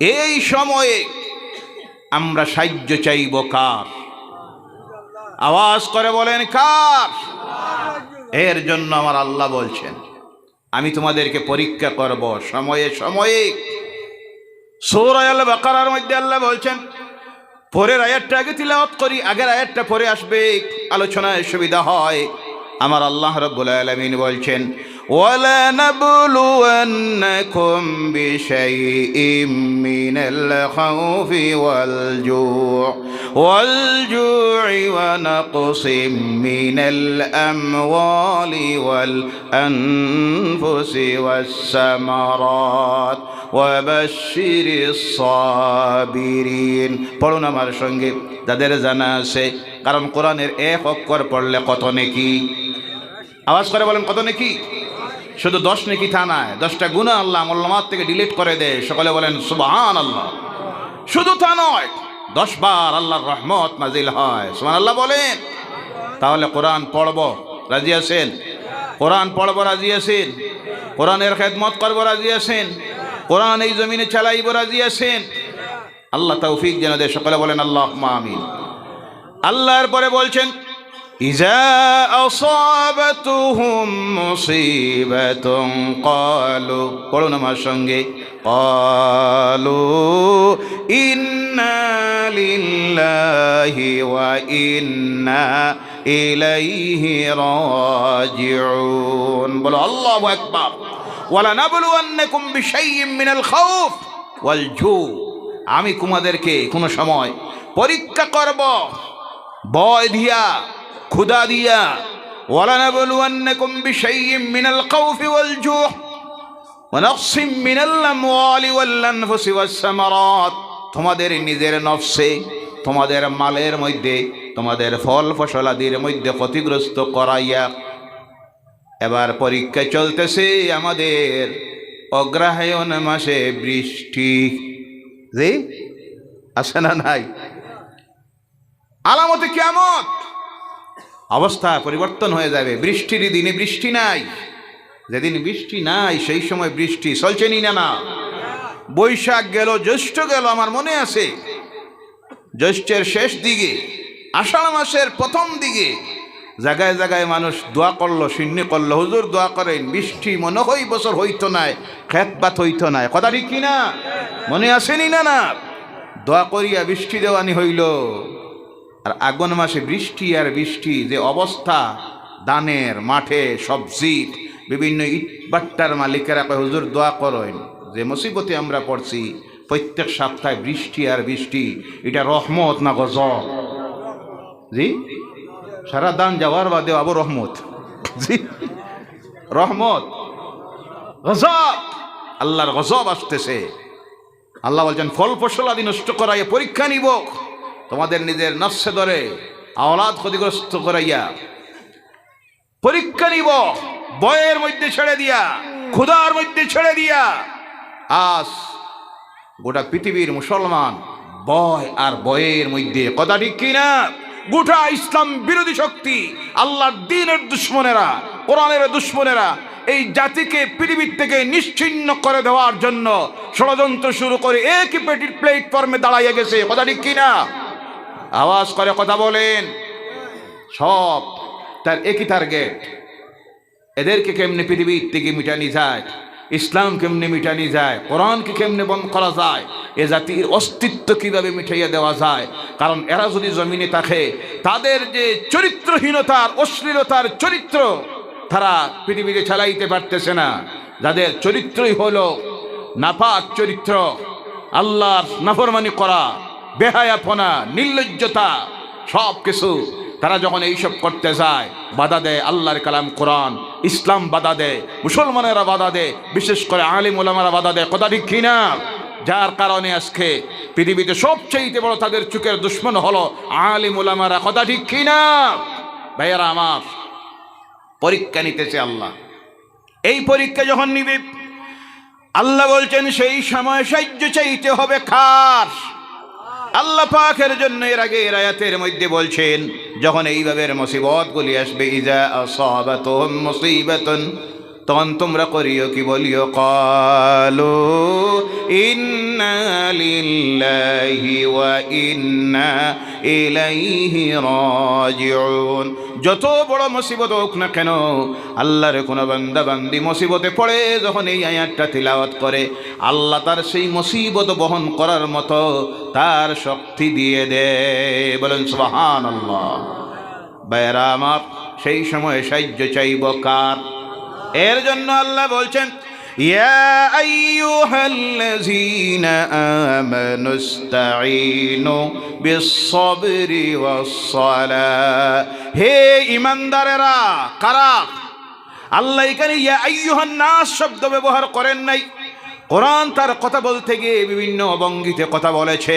এই সময়ে আমরা সাহায্য চাইব কার? আওয়াজ করে বলেন কার? এর জন্য আমার আল্লাহ বলছেন, আমি তোমাদেরকে পরীক্ষা করব সময়ে সময়ে। সৌরায়াল বাকারার মধ্যে আল্লাহ বলছেন, পরের আয়াতটা আগে তিলাওয়াত করি, আগের আয়াতটা পরে আসবে, আলোচনায় সুবিধা হয়। আমার আল্লাহ রব্বুল আলামিন বলছেন ولنبلونكم بشيء من الخوف والجوع والجوع ونقص من الأموال والأنفس والثمرات وبشر الصابرين পড়ুন আমার সঙ্গে যাদের জানা আছে কারণ কোরআনের এক অক্ষর পড়লে কত নেকি আওয়াজ করে বলেন কত নেকি শুধু দশ নেকি তা নয়, দশটা গুণা আল্লাহ মোল্লামাত থেকে ডিলিট করে দেয়। সকলে বলেন সুবাহান আল্লাহ শুধু তা নয়, দশ বার আল্লাহর রহমত নাজিল হয়। সুমান আল্লাহ বলেন। তাহলে কোরআন পড়ব, রাজি আছেন? কোরআন পড়ব, রাজি আছেন? কোরআনের খেদমত করব, রাজি আছেন? কোরআন এই জমিনে চালাইব, রাজি আছেন? আল্লাহ তৌফিক যেন দে সকলে বলেন আল্লাহ আমিন। আল্লাহর পরে বলছেন ইজা أصابتهم مصيبة قالوا পড়ুন আমার সঙ্গে قالوا إنا لله وإنا إليه راجعون বলো আল্লাহু আকবার ولنبلونكم بشيء من الخوف والجوع আমি তোমাদেরকে কোনো সময় পরীক্ষা করব ভয় দিয়া ক্ষুদা দিয়া ولنبلونكم بشيء من الخوف والجوع ونقص من الأموال والأنفس والثمرات তোমাদের নিজের নফসে তোমাদের মালের মধ্যে তোমাদের ফল ফসলাদির মধ্যে ক্ষতিগ্রস্ত করাইয়া এবার পরীক্ষা চলতেছে আমাদের অগ্রহায়ণ মাসে বৃষ্টি রে আছে না নাই আলামতে কেমন অবস্থা পরিবর্তন হয়ে যাবে। বৃষ্টির দিনে বৃষ্টি নাই। যেদিন বৃষ্টি নাই, সেই সময় বৃষ্টি চলছে নি না না? বৈশাখ গেল, জ্যৈষ্ঠ গেল, আমার মনে আছে। জ্যৈষ্ঠের শেষ দিকে, আষাঢ় মাসের প্রথম দিকে জায়গায় জায়গায় মানুষ দোয়া করল শূন্য করল, হুজুর দোয়া করেন, বৃষ্টি মনে হয় বছর হইতো নাই, খেত বাত হইতো নাই। কথা ঠিক কিনা? মনে আসেনি না না? দোয়া করিয়া বৃষ্টি দেওয়ানি হইল। আর আগুন মাসে বৃষ্টি আর বৃষ্টি, যে অবস্থা, দানের মাঠে সবজির বিভিন্ন ইটবাট্টার মালিকেরা হুজুর, দোয়া করেন, যে মুসিবতে আমরা পড়ছি, প্রত্যেক সপ্তাহে বৃষ্টি আর বৃষ্টি, এটা রহমত না গজব? জি? সারা দান যাওয়ার বাদে আবু রহমত। জি? রহমত। গজব! আল্লাহর গজব আসতেছে। আল্লাহ বলছেন, ফল ফসল আদি নষ্ট করাইয়া পরীক্ষা নিব। তোমাদের নিজের নস্যে ধরে আওলাদ ক্ষতিগ্রস্ত করাইয়া পরীক্ষা নিব বয়ের মধ্যে ছেড়ে দিয়া, ক্ষুধার মধ্যে ছেড়ে দিয়া। আজ গোটা পৃথিবীর মুসলমান বয় আর বয়ের মধ্যে, কথা ঠিক কিনা? গোটা ইসলাম বিরোধী শক্তি, আল্লাহর দিনের দুশ্মনেরা, কোরআনের দুশ্মনেরা, এই জাতিকে পৃথিবীর থেকে নিশ্চিন্ন করে দেওয়ার জন্য ষড়যন্ত্র শুরু করে একই পেটির প্ল্যাটফর্মে দাঁড়াইয়া গেছে, কথা ঠিক কিনা? আওয়াজ করে কথা বলেন। সব তার একই টার্গেট এদেরকে কেমনে পৃথিবীর থেকে মিটানি যায়? ইসলাম কেমনে মিটানি যায়? কোরআনকে কেমনে বন্ধ করা যায়? এ জাতির অস্তিত্ব কীভাবে মিটাইয়া দেওয়া যায়? কারণ এরা যদি জমিনে থাকে, তাদের যে চরিত্রহীনতার, অশ্লীলতার চরিত্র, তারা পৃথিবীতে চালাইতে পারতেছে না। যাদের চরিত্রই হলো নাপাক চরিত্র, আল্লাহর নাফরমানি করা বেহায়াপনা, নির্লজ্জতা সব কিছু তারা যখন এইসব করতে যায়, বাধা দেয় আল্লাহর কালাম কোরআন, ইসলাম বাধা দেয়, মুসলমানেরা বাধা দেয়, বিশেষ করে আলিম ওলামারা বাধা দেয়, কথা ঠিক কিনা? যার কারণে আজকে পৃথিবীতে সবচেয়ে বড় তাদের চুকের দুশ্মন হলো আলিম ওলামারা, কথা ঠিক কিনা? ভাইয়ারা আমার, পরীক্ষা নিতেছে আল্লাহ। এই পরীক্ষা যখন নিবে, আল্লাহ বলছেন, সেই সময় সাহায্য চাইতে হবে খাস আল্লাহ পাকের জন্য এর আগে এর আয়াতের মধ্যে বলছেন, যখন এইভাবে মুসিবত গুলি আসবে, ইজা আসাবাতুহুম তখন তোমরা করিও কি বলিও? কালো ওয়া ইন্না যত বড় মুসিবত হোক না কেন, আল্লাহর কোনো বান্দা বান্দি মুসিবতে পড়ে যখন এই আয়াতটা তিলাওয়াত করে, আল্লাহ তার সেই মুসিবত বহন করার মতো তার শক্তি দিয়ে দেয় বলেন, সুবহানাল্লাহ। বাইরা আমার, সেই সময় সাহায্য চাইব কার? এর জন্য আল্লাহ বলছেন يا أيها الذين آمنوا استعينوا بالصبر والصلاة হে ইমানদারেরা কারা আল্লাহ এখানে ইয়া আইয়ুহান নাস শব্দ ব্যবহার করেন নাই কোরআন তার কথা বলতে গিয়ে বিভিন্ন অবঙ্গিতে কথা বলেছে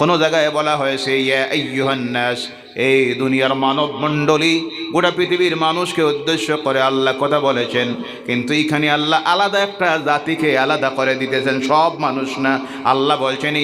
কোন জায়গায় বলা হয়েছে ইয়া আইয়ুহান নাস এই দুনিয়ার মানব মণ্ডলী গোটা পৃথিবীর মানুষকে উদ্দেশ্য করে আল্লাহ কথা বলেছেন। কিন্তু এখানে আল্লাহ আলাদা একটা জাতিকে আলাদা করে দিতেছেন, সব মানুষ না। আল্লাহ বলছেন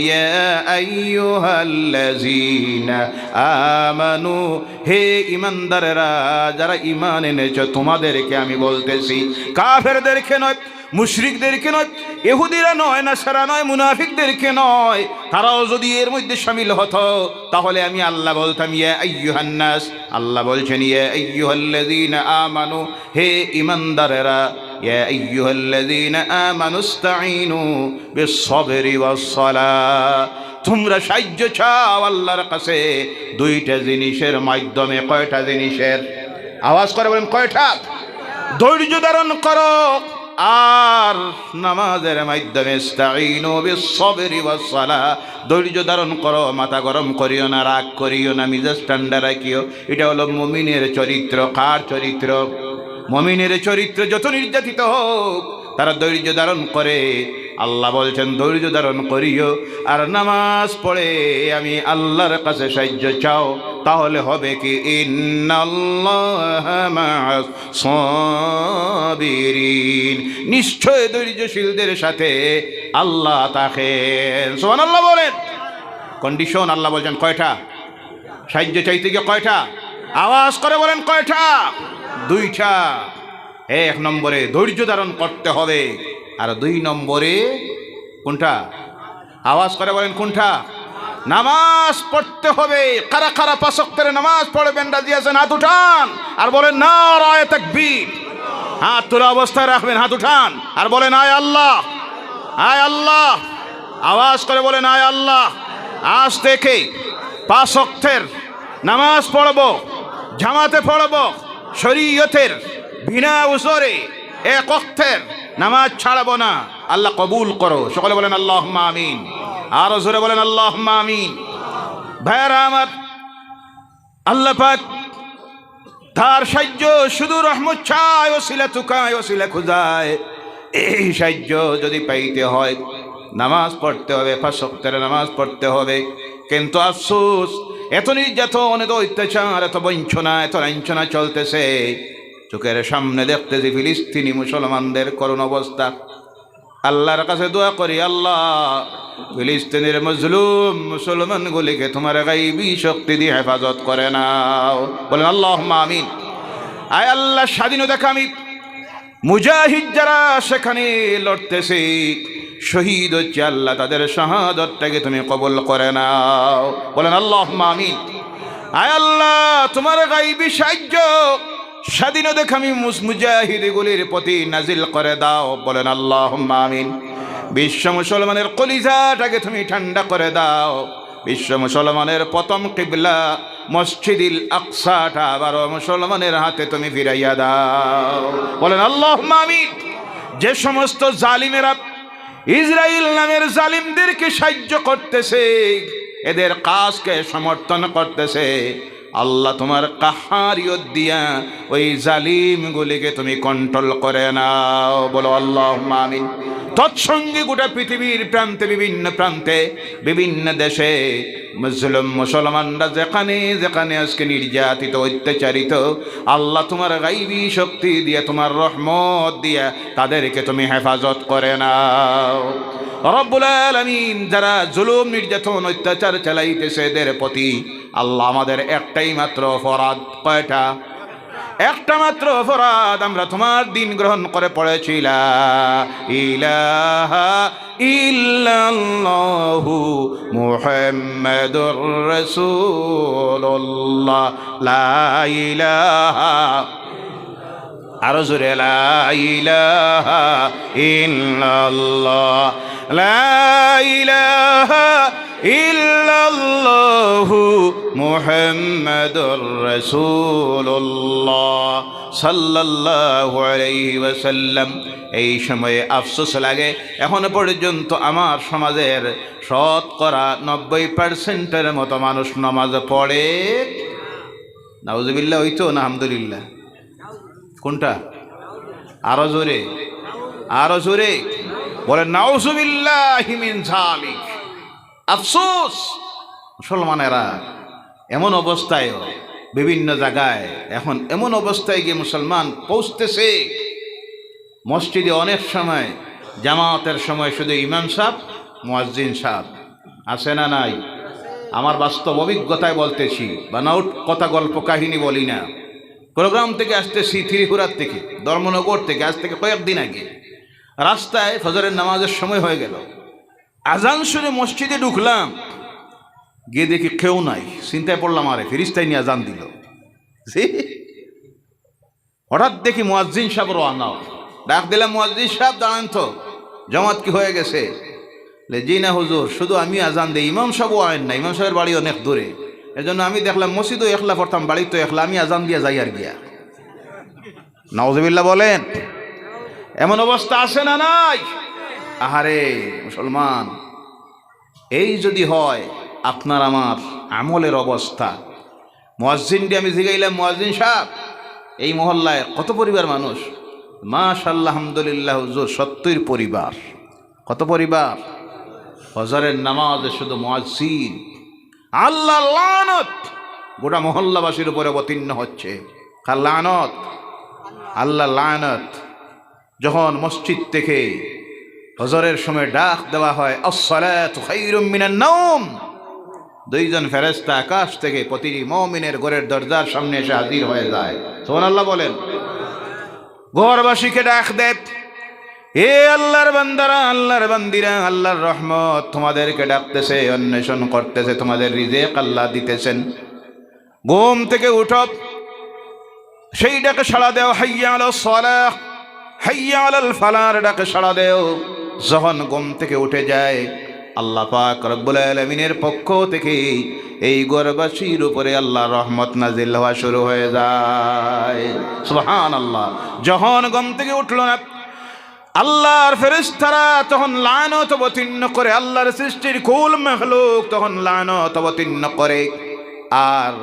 আমানু, হে ইমানদারেরা যারা ইমান এনেছ, তোমাদেরকে আমি বলতেছি, কাফেরদেরকে নয় মুশরিকদেরকে নয় এহুদিরা নয় না সারা নয়, মুনাফিকদেরকে নয়। তারাও যদি এর মধ্যে সামিল হতো, তাহলে আমি আল্লাহ বলতাম, ইয়া আইয়ুহান্নাস। আল্লাহ বলছেন, ইয়া আইয়ুহাল্লাযীনা আমানু, হে ইমানদারেরা ইয়া আইয়ুহাল্লাযীনা আমানু ইসতাঈনু বিস-সাবরি ওয়াস-সালাহ। তোমরা সাহায্য চাও আল্লাহর কাছে, দুইটা জিনিসের মাধ্যমে, কয়টা জিনিসের? আওয়াজ করে বলেন, কয়টা? ধৈর্য ধারণ করো। আর নামাজের মাধ্যমে ধৈর্য ধারণ করো, মাথা গরম করিও না, রাগ করিও না, মিজাজ ঠান্ডা রাখিও। এটা হলো মমিনের চরিত্র। কার চরিত্র? মমিনের চরিত্র যত নির্যাতিত হোক, তারা ধৈর্য ধারণ করে। আল্লাহ বলছেন, ধৈর্য ধারণ করিও, আর নামাজ পড়ে আমি আল্লাহর কাছে সাহায্য চাও, তাহলে হবে কি? সাবিরিন। নিশ্চয় ধৈর্যশীলদের সাথে আল্লাহ থাকেন আল্লাহ বলেন। কন্ডিশন, আল্লাহ বলছেন কয়টা? সাহায্য চাইতে গিয়ে কয়টা? আওয়াজ করে বলেন কয়টা? দুইটা। এক নম্বরে ধৈর্য ধারণ করতে হবে। আর দুই নম্বরে কোনটা? আওয়াজ করে বলেন কোনটা? নামাজ পড়তে হবে। কারা কারা পাশক্তের নামাজ পড়বেন, রাজি আছেন? হাত উঠান। আর বলেন না রায় তাকবীর। হাত তোলা অবস্থায় রাখবেন, হাত উঠান। আর বলেন, আয় আল্লাহ আয় আল্লাহ। আওয়াজ করে বলেন, আয় আল্লাহ। আজ থেকে পাঁচ অক্ষের নামাজ পড়ব, জামাতে পড়ব, শরীয়তের বিনা উসরে এক অক্ষের নামাজ ছাড়বো না। আল্লাহ কবুল করো। সকলে বলেন আল্লাহ আমিন। আরও জোরে বলেন আল্লাহ আমিন। ভাইয়ারা আমার, আল্লাহ পাক তার সাহায্য শুধু রহমত চায় ওসিলা তুকায় ওসিলা খুঁজায় এই সাহায্য যদি পাইতে হয়, নামাজ পড়তে হবে ফাঁসক্তের নামাজ পড়তে হবে। কিন্তু আফসোস, এত নির্যাতন, এত অত্যাচার, এত বঞ্চনা, এত লাঞ্ছনা চলতেছে। চোখের সামনে দেখতেছি ফিলিস্তিনি মুসলমানদের করুণ অবস্থা। আল্লাহর কাছে দোয়া করি, আল্লাহ, ফিলিস্তিনের মজলুম মুসলমানগুলিকে তোমার গাইবি শক্তি দিয়ে হেফাজত করে নাও। বলেন আল্লাহ আমিন। আয় আল্লাহ স্বাধীনতাকে আমি। মুজাহিদ যারা সেখানে লড়তেছে, শহীদ হচ্ছে আল্লাহ, তাদের শাহাদতটাকে তুমি কবল করে নাও। বলেন আল্লাহ আমিন। আয় আল্লাহ, তোমার গাইবি সাহায্য স্বাধীনতা আমি মুজাহিদগুলির প্রতি নাজিল করে দাও, বলেন আল্লাহ আমিন। বিশ্ব মুসলমানের কলিজাটাকে তুমি ঠান্ডা করে দাও। বিশ্ব মুসলমানের প্রথম কিবলা মসজিদিল আকসাটা আবারও মুসলমানের হাতে তুমি ফিরাইয়া দাও। বলেন আল্লাহ আমিন। যে সমস্ত জালিমেরা ইসরায়েল নামের জালিমদেরকে সাহায্য করতেছে, এদের কাজকে সমর্থন করতেছে আল্লাহ তোমার কাহারিয়ত দিয়া ওই জালিমগুলিকে তুমি কন্ট্রোল করে নাও। বলো আল্লাহ আমিন। তৎসঙ্গে গোটা পৃথিবীর প্রান্তে, বিভিন্ন প্রান্তে, বিভিন্ন দেশে মুসলিম, মুসলমানরা যেখানে যেখানে আজকে নির্যাতিত, অত্যাচারিত, আল্লাহ তোমার গাইবী শক্তি দিয়ে, তোমার রহমত দিয়া তাদেরকে তুমি হেফাজত করে নাও। রব্বুল আলমিন যারা জুলুম, নির্যাতন, অত্যাচার চালাইতেছে এদের প্রতি আল্লাহ আমাদের একটাই মাত্র অপরাধ। কয়টা? একটা মাত্র অপরাধ আমরা তোমার দিন গ্রহণ করে পড়েছিলাম ইলাহা আরও জোরে ইল্লাল্লাহু মুহাম্মাদুর রাসূলুল্লাহ সাল্লাল্লাহু ওয়াসাল্লাম। এই সময়ে আফসোস লাগে, এখনও পর্যন্ত আমার সমাজের শতকরা নব্বই পার্সেন্টের মতো মানুষ নামাজ পড়ে। নাউজুবিল্লাহ হইতো না, আলহামদুলিল্লাহ। কোনটা? আরও জোরে। আরও জোরে। বলে আফসোস! মুসলমানেরা এমন অবস্থায় বিভিন্ন জায়গায় এখন এমন অবস্থায় গিয়ে মুসলমান পৌঁছতেছে। মসজিদে অনেক সময় জামাতের সময় শুধু ইমাম সাহ মুয়াজ্জিন সাহ আছে না নাই? আমার বাস্তব অভিজ্ঞতায় বলতেছি বা নাউট কথা গল্প কাহিনী বলি না। প্রোগ্রাম থেকে আসতেছি ত্রিপুরার থেকে, ধর্মনগর থেকে, আজ থেকে কয়েকদিন আগে। রাস্তায় ফজরের নামাজের সময় হয়ে গেল। আজান শুনে মসজিদে ঢুকলাম। গিয়ে দেখি কেউ নাই। চিন্তায় পড়লাম, আরে, ফিরিস্তাই নিয়ে আজান দিল। হঠাৎ দেখি মুয়াজ্জিন সাহেব রানাও ডাক দিলাম, মুয়াজ্জিন সাহেব, দাঁড়ান তো। জমাত কি হয়ে গেছে? জি না হুজুর, শুধু আমি আজান দিই। ইমাম সাহেবও আইন না। ইমাম সাহেবের বাড়ি অনেক দূরে। এজন্য আমি দেখলাম মসজিদও একলা পড়তাম বাড়ি তো একলা, আমি আজান দিয়ে যাই আর গিয়া। নওয়াজবিল্লা বলেন, এমন অবস্থা আছে না নাই? আহারে, মুসলমান, এই যদি হয়, আপনার আমার আমলের অবস্থা। মোয়াজ্জিনটি আমি জিগাইলাম, মোয়াজ্জিন সাহেব, এই মহল্লায় কত পরিবার মানুষ? মাশাল্লাহ আলহামদুলিল্লাহ হুজুর, সত্তর পরিবার। কত পরিবার? হজরের নামাজে শুধু মোয়াজ্জিন আল্লাহ লানত। গোটা মহল্লাবাসীর উপরে অবতীর্ণ হচ্ছে। লানত? আল্লাহ লানত। যখন মসজিদ থেকে হজরের সময় ডাক দেওয়া হয় নাওম। দুইজন ফেরেশতা আকাশ থেকে প্রতিটি মমিনের ঘরের দরজার সামনে এসে হাজির হয়ে যায়। সুবহানাল্লাহ বলেন। ঘরবাসীকে ডাক দেব এ আল্লাহর বান্দারা, আল্লাহর বান্দিরা, আল্লাহর রহমত তোমাদেরকে ডাকতেছে, অন্বেষণ করতেছে, তোমাদের রিজেক আল্লাহ দিতেছেন। ঘুম থেকে উঠো। সেই ডাকে সাড়া দেও, হাইয়া আলো সলাহ, হাইয়া আলাল ফালার ডাকে সাড়া দেও। যখন ঘুম থেকে উঠে যায়, আল্লাহ পাক রব্বুল আলমিনের পক্ষ থেকে এই গরবাসীর উপরে আল্লাহ রহমত নাজিল হওয়া শুরু হয়ে যায়। সুবহান আল্লাহ যখন ঘুম থেকে উঠল না আল্লাহর ফেরেশতারা তখন লানত অবতীর্ণ করে আল্লাহর সৃষ্টির কুল মেহলুক তখন লানত অবতীর্ণ করে। আর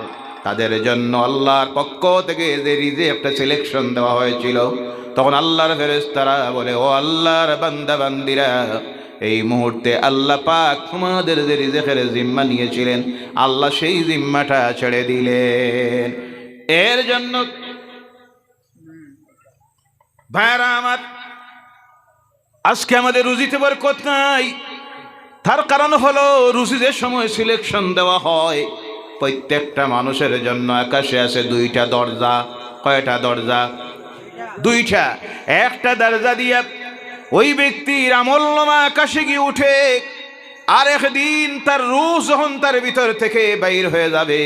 তাদের জন্য আল্লাহর পক্ষ থেকে যে রিজে একটা সিলেকশন দেওয়া হয়েছিল, তখন আল্লাহর ফেরেশতারা বলে, ও আল্লাহর বান্দা বান্দিরা এই মুহূর্তে আল্লাহ পাক তোমাদের যে রিজেকের জিম্মা নিয়েছিলেন, আল্লাহ সেই জিম্মাটা ছেড়ে দিলেন। এর জন্য ভাইরা আমার আজকে আমাদের রুজিতে বরকত নাই। তার কারণ হলো রুজিদের সময় সিলেকশন দেওয়া হয়, প্রত্যেকটা মানুষের জন্য আকাশে আছে দুইটা দরজা, কয়টা দরজা? দুইটা। একটা দরজা দিয়ে ওই ব্যক্তির আমলনামা আকাশে গিয়ে উঠে আর একদিন তার রুহ যখন তার ভিতর থেকে বাইর হয়ে যাবে,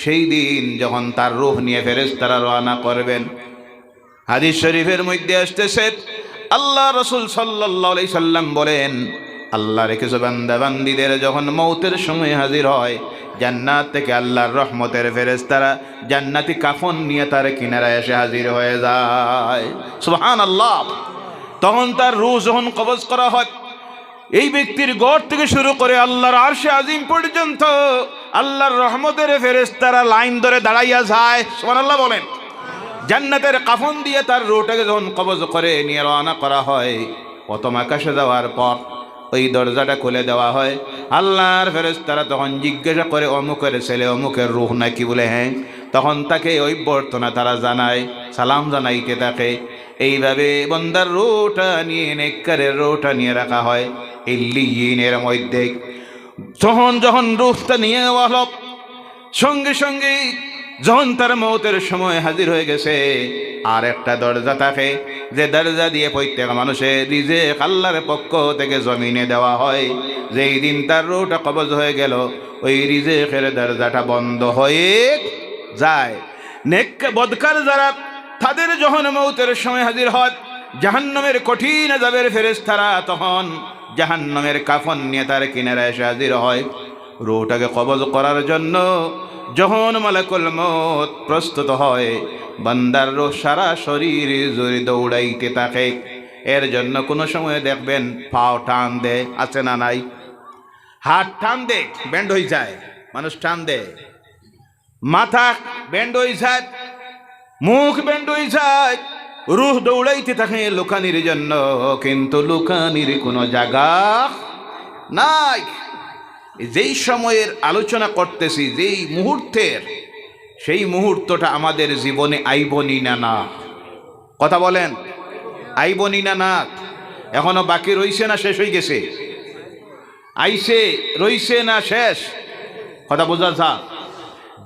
সেই দিন যখন তার রুহ নিয়ে ফেরেস তারা রওনা করবেন। হাদিস শরীফের মধ্যে আসতেছে আল্লাহ রসুল সাল্লাহ সাল্লাম বলেন, আল্লাহ রেখেছে বান্দা বান্দিদের যখন মৌতের সময় হাজির হয়, জান্নাত থেকে আল্লাহর রহমতের ফেরেস তারা জান্নাতি কাফন নিয়ে তার কিনারায় এসে হাজির হয়ে যায়। সুহান আল্লাহ তখন তার রু যখন কবজ করা হয়, এই ব্যক্তির গড় থেকে শুরু করে আল্লাহর আরশে আজিম পর্যন্ত আল্লাহর রহমতের ফেরেস তারা লাইন ধরে দাঁড়াইয়া যায়। সুবহান আল্লাহ বলেন। জান্নাতের কাফন দিয়ে তার রুটাকে যখন কবজ করে নিয়ে রওনা করা হয়, প্রথম আকাশে যাওয়ার পর ওই দরজাটা খুলে দেওয়া হয়। আল্লাহর ফেরেস তারা তখন জিজ্ঞাসা করে, অমুকের ছেলে, অমুকের রুহ নাকি বলে হ্যাঁ। তখন তাকে বর্তনা তারা জানায়, সালাম জানাইতে তাকে। এইভাবে বন্দার রোটা নিয়ে, নেককারের রোটা নিয়ে রাখা হয় ইল্লিয়িনের মধ্যে। তখন যখন রুহটা নিয়ে হলো সঙ্গে সঙ্গে যখন তার মৌতের সময় হাজির হয়ে গেছে, আর একটা দরজা থাকে, যে দরজা দিয়ে প্রত্যেক মানুষের রিজে আল্লাহর পক্ষ থেকে জমিনে দেওয়া হয়। যেই দিন তার রোটা কবজ হয়ে গেল, ওই রিজে রিজেকের দরজাটা বন্ধ হয়ে যায়। নেক বদকার যারা, তাদের যখন মৌতের সময় হাজির হয়, জাহান্নামের কঠিন যাবের ফেরেস্তারা তখন জাহান্নামের কাফন নিয়ে তার কিনারা এসে হাজির হয়। রোটাকে কবজ করার জন্য যখন মালাকুল মত প্রস্তুত হয়, বান্দার রো সারা শরীর জোরে দৌড়াইতে থাকে। এর জন্য কোনো সময় দেখবেন পাও টান দে, আছে না নাই? হাত টান দে ব্যান্ড হয়ে যায়, মানুষ টান দে। মাথা ব্যান্ড হয়ে যায়, মুখ ব্যান্ড হয়ে যায়, রুহ দৌড়াইতে থাকে লুকানির জন্য, কিন্তু লুকানির কোনো জায়গা নাই। যেই সময়ের আলোচনা করতেছি, যেই মুহূর্তের, সেই মুহূর্তটা আমাদের জীবনে আইবনি না না কথা বলেন আইবনি না না এখনও বাকি রইছে না শেষ হয়ে গেছে? আইসে রইছে না শেষ? কথা বোঝা যা।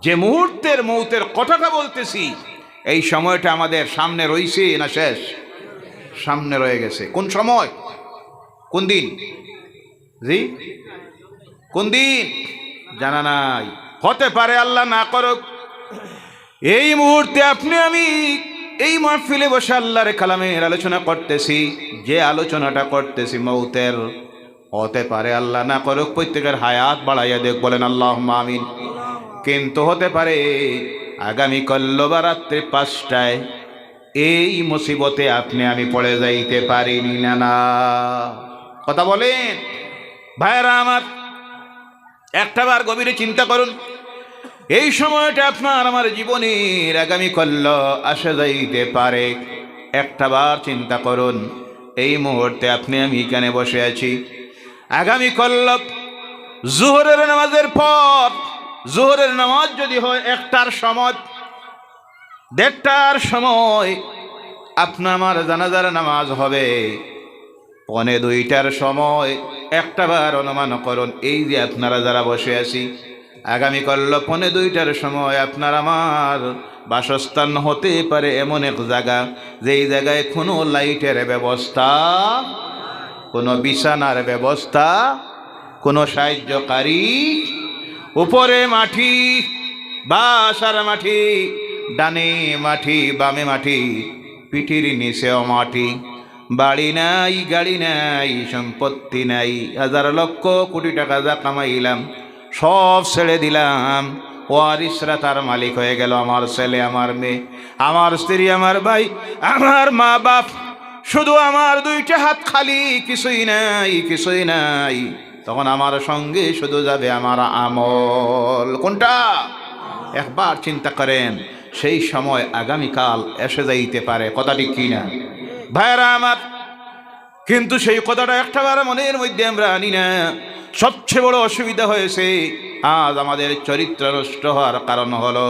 যে মুহূর্তের মৌতের কথাটা বলতেছি, এই সময়টা আমাদের সামনে রইছে না শেষ? সামনে রয়ে গেছে। কোন সময়? কোন দিন? জি? কোন দিন? জানা নাই। হতে পারে আল্লাহ না করুক। এই মুহূর্তে আপনি আমি এই মাহফিলে বসে আল্লাহর কালামের আলোচনা করতেছি, যে আলোচনাটা করতেছি মৌতের। হতে পারে আল্লাহ না করুক, প্রত্যেকের হায়াত বাড়াইয়া দেখ, বলেন আল্লাহ আমিন। কিন্তু হতে পারে আগামী কল্লবা রাত্রে পাঁচটায় এই মুসিবতে আপনি আমি পড়ে যাইতে পারিনি না না কথা বলেন। ভাইরা আমার একটাবার গভীরে চিন্তা করুন। এই সময়টা আপনার আমার জীবনের আগামী কল্য আসে যাইতে পারে। একটাবার চিন্তা করুন, এই মুহূর্তে আপনি আমি এখানে বসে আছি। আগামী কল্ল জোহরের নামাজের পর, জোহরের নামাজ যদি হয় একটার সময়, দেড়টার সময় আপনার আমার জানাজার নামাজ হবে। পনে দুইটার সময় একটা বার অনুমান করুন, এই যে আপনারা যারা বসে আছি, আগামী কল্ল পনে দুইটার সময় আপনার আমার বাসস্থান হতে পারে এমন এক জায়গা, যেই জায়গায় কোনো লাইটের ব্যবস্থা কোনো বিছানার ব্যবস্থা কোনো সাহায্যকারী উপরে মাটি, বাসার মাটি, ডানে মাটি, বামে মাটি, পিঠির নিচেও মাটি। বাড়ি নাই, গাড়ি নাই, সম্পত্তি নাই। হাজার লক্ষ কোটি টাকা যা কামাইলাম, সব ছেড়ে দিলাম। ওয়ারিসরা তার মালিক হয়ে গেল, আমার ছেলে, আমার মেয়ে, আমার স্ত্রী, আমার ভাই, আমার মা বাপ শুধু আমার দুইটা হাত খালি, কিছুই নাই কিছুই নাই। তখন আমার সঙ্গে শুধু যাবে আমার আমল। কোনটা? একবার চিন্তা করেন, সেই সময় আগামীকাল এসে যাইতে পারে। কথাটি কি না? ভাইরা আমার, কিন্তু সেই কথাটা একটা একটাবার মনের মধ্যে আমরা আনি না। সবচেয়ে বড় অসুবিধা হয়েছে, আজ আমাদের চরিত্র নষ্ট হওয়ার কারণ হলো,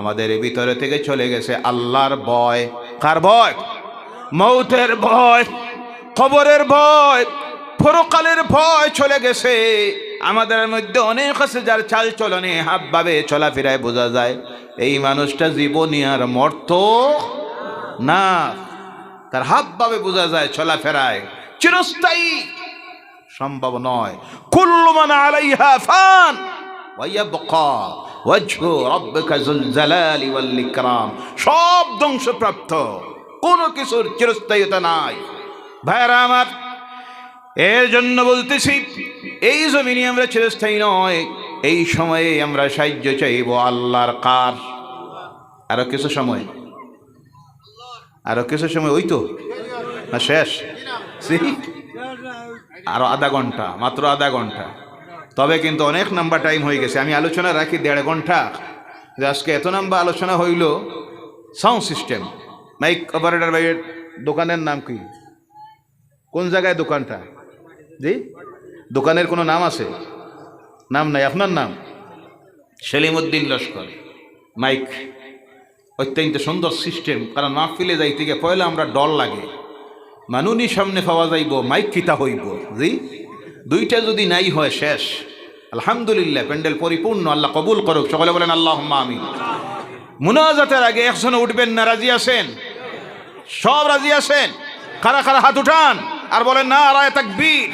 আমাদের ভিতরে থেকে চলে গেছে আল্লাহর ভয়। কার ভয়? মৌতের ভয় খবরের ভয়, পরকালের ভয় চলে গেছে। আমাদের মধ্যে অনেক আছে যার চাল চলনে হাবভাবে চলাফেরায় বোঝা যায়। এই মানুষটা জীবনী আর মর্ত না। তার হাবভাবে বোঝা যায় চলাফেরায়। চিরস্থায়ী। সম্ভব নয়। কুল্লু মান আলাইহা ফান। ওয়াইয়াবকা ওয়াজহু রাব্বিকা যুল জালালি ওয়াল ইকরাম। সব ধ্বংসপ্রাপ্ত। কোনো কিছুর চিরস্থায়ীতা নাই। ভাইরা আমার, এর জন্য বলতেছি, এই জমিনে আমরা চিরস্থায়ী নয়। এই সময়ে আমরা সাহায্য চাইব আল্লাহর কার। আরও কিছু সময়। আরও কিছু সময় ওই তো? না শেষ। সি? আরও আধা ঘণ্টা মাত্র আধা ঘণ্টা। তবে কিন্তু অনেক নাম্বার টাইম হয়ে গেছে। আমি আলোচনা রাখি দেড় ঘণ্টা। যে আজকে এত নাম্বার আলোচনা হইল সাউন্ড সিস্টেম মাইক অপারেটর ভাইয়ের দোকানের নাম কি? কোন জায়গায় দোকানটা? জি? দোকানের কোনো নাম আছে? নাম নাই। আপনার নাম? সেলিমউদ্দিন লস্কর। মাইক অত্যন্ত সুন্দর সিস্টেম কারণ মাহফিলে যাইতে গিয়ে পয়লা আমরা ডর লাগে। মানুনি সামনে পাওয়া যাইব, মাইক কিতা হইব। জি? দুইটা যদি নাই হয়, শেষ। আলহামদুলিল্লাহ, প্যান্ডেল পরিপূর্ণ, আল্লাহ কবুল করুক। সকলে বলেন আল্লাহ আমি মুনাজাতের আগে একজন উঠবেন না, রাজি আছেন? সব রাজি আছেন? খারা খারা হাত উঠান? আর বলেন, না, রায় তাকবীর।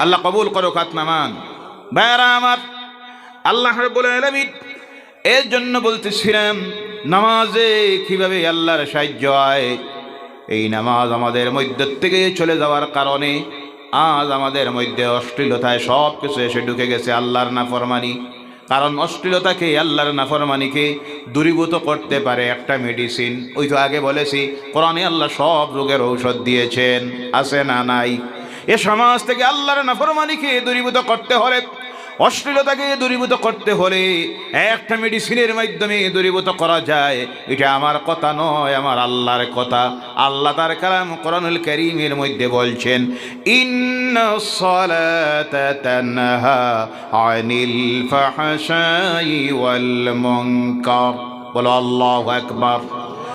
আল্লাহ কবুল করো খাত নামান। ভাইয়ারা আমার, আল্লাহ বলে এর জন্য বলতেছিলাম নামাজে কীভাবে আল্লাহর সাহায্য হয়? এই নামাজ আমাদের মধ্য থেকে চলে যাওয়ার কারণে আজ আমাদের মধ্যে অশ্লীলতায় সব কিছু এসে ঢুকে গেছে আল্লাহর নাফরমানি। কারণ অশ্লীলতাকে আল্লাহর নাফরমানিকে দূরীভূত করতে পারে একটা মেডিসিন ওই তো আগে বলেছি, কোরআনে আল্লাহ সব রোগের ঔষধ দিয়েছেন। আছে না নাই? এ সমাজ থেকে আল্লাহর নাফরমানিকে দূরীভূত করতে হলে অশ্লীলতাকে দূরীভূত করতে হলে একটা মেডিসিনের মাধ্যমে দূরীভূত করা যায়। এটা আমার কথা নয়, আমার আল্লাহর কথা। আল্লাহ তার কালাম কোরআনুল করিমের মধ্যে বলছেন বলো, আল্লাহু আকবার।